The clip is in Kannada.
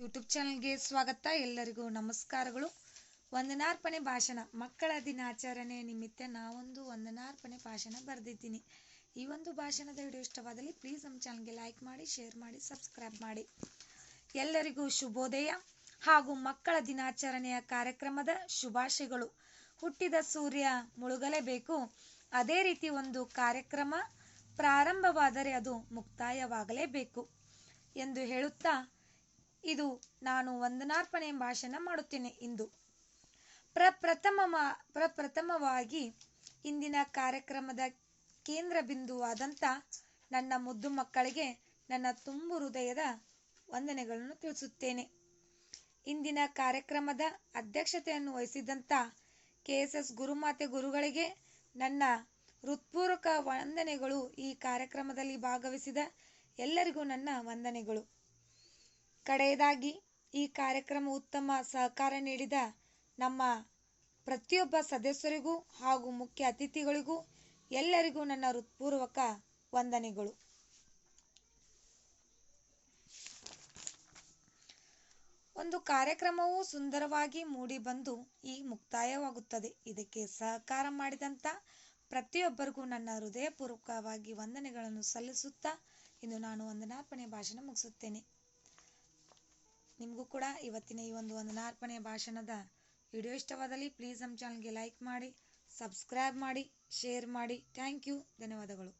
ಯೂಟ್ಯೂಬ್ ಚಾನಲ್ಗೆ ಸ್ವಾಗತ. ಎಲ್ಲರಿಗೂ ನಮಸ್ಕಾರಗಳು. ವಂದನಾರ್ಪಣೆ ಭಾಷಣ. ಮಕ್ಕಳ ದಿನಾಚರಣೆ ನಿಮಿತ್ತ ನಾವೊಂದು ವಂದನಾರ್ಪಣೆ ಭಾಷಣ ಬರೆದಿದ್ದೀನಿ. ಈ ಒಂದು ಭಾಷಣದ ವಿಡಿಯೋ ಇಷ್ಟವಾದಲ್ಲಿ ಪ್ಲೀಸ್ ನಮ್ಮ ಚಾನಲ್ಗೆ ಲೈಕ್ ಮಾಡಿ ಶೇರ್ ಮಾಡಿ ಸಬ್ಸ್ಕ್ರೈಬ್ ಮಾಡಿ. ಎಲ್ಲರಿಗೂ ಶುಭೋದಯ ಹಾಗೂ ಮಕ್ಕಳ ದಿನಾಚರಣೆಯ ಕಾರ್ಯಕ್ರಮದ ಶುಭಾಶಯಗಳು. ಹುಟ್ಟಿದ ಸೂರ್ಯ ಮುಳುಗಲೇಬೇಕು. ಅದೇ ರೀತಿ ಒಂದು ಕಾರ್ಯಕ್ರಮ ಪ್ರಾರಂಭವಾದರೆ ಅದು ಮುಕ್ತಾಯವಾಗಲೇಬೇಕು ಎಂದು ಹೇಳುತ್ತಾ ಇದು ನಾನು ವಂದನಾರ್ಪಣೆ ಭಾಷಣ ಮಾಡುತ್ತೇನೆ ಇಂದು. ಪ್ರಪ್ರಥಮ ಪ್ರಪ್ರಥಮವಾಗಿ ಇಂದಿನ ಕಾರ್ಯಕ್ರಮದ ಕೇಂದ್ರ ಬಿಂದುವಾದಂಥ ನನ್ನ ಮುದ್ದು ಮಕ್ಕಳಿಗೆ ನನ್ನ ತುಂಬು ಹೃದಯದ ವಂದನೆಗಳನ್ನು ತಿಳಿಸುತ್ತೇನೆ. ಇಂದಿನ ಕಾರ್ಯಕ್ರಮದ ಅಧ್ಯಕ್ಷತೆಯನ್ನು ವಹಿಸಿದಂಥ ಕೆ ಎಸ್ ಎಸ್ ಗುರುಮಾತೆ ಗುರುಗಳಿಗೆ ನನ್ನ ಹೃತ್ಪೂರ್ವಕ ವಂದನೆಗಳು ಈ ಕಾರ್ಯಕ್ರಮದಲ್ಲಿ ಭಾಗವಹಿಸಿದ ಎಲ್ಲರಿಗೂ ನನ್ನ ವಂದನೆಗಳು. ಕಡೆಯದಾಗಿ ಈ ಕಾರ್ಯಕ್ರಮ ಉತ್ತಮ ಸಹಕಾರ ನೀಡಿದ ನಮ್ಮ ಪ್ರತಿಯೊಬ್ಬ ಸದಸ್ಯರಿಗೂ ಹಾಗೂ ಮುಖ್ಯ ಅತಿಥಿಗಳಿಗೂ ಎಲ್ಲರಿಗೂ ನನ್ನ ಹೃತ್ಪೂರ್ವಕ ವಂದನೆಗಳು. ಒಂದು ಕಾರ್ಯಕ್ರಮವು ಸುಂದರವಾಗಿ ಮೂಡಿಬಂದು ಈ ಮುಕ್ತಾಯವಾಗುತ್ತದೆ. ಇದಕ್ಕೆ ಸಹಕಾರ ಮಾಡಿದಂಥ ಪ್ರತಿಯೊಬ್ಬರಿಗೂ ನನ್ನ ಹೃದಯಪೂರ್ವಕವಾಗಿ ವಂದನೆಗಳನ್ನು ಸಲ್ಲಿಸುತ್ತಾ ಇಂದು ನಾನು ವಂದನಾರ್ಪಣೆ ಭಾಷಣ ಮುಗಿಸುತ್ತೇನೆ. ನಿಮಗೂ ಕೂಡ ಇವತ್ತಿನ ಈ ಒಂದು ವಂದನಾರ್ಪಣೆಯ ಭಾಷಣದ ವಿಡಿಯೋ ಇಷ್ಟವಾದಲ್ಲಿ ಪ್ಲೀಸ್ ನಮ್ಮ ಚಾನಲ್ಗೆ ಲೈಕ್ ಮಾಡಿ ಸಬ್ಸ್ಕ್ರೈಬ್ ಮಾಡಿ ಶೇರ್ ಮಾಡಿ. ಥ್ಯಾಂಕ್ ಯು ಧನ್ಯವಾದಗಳು.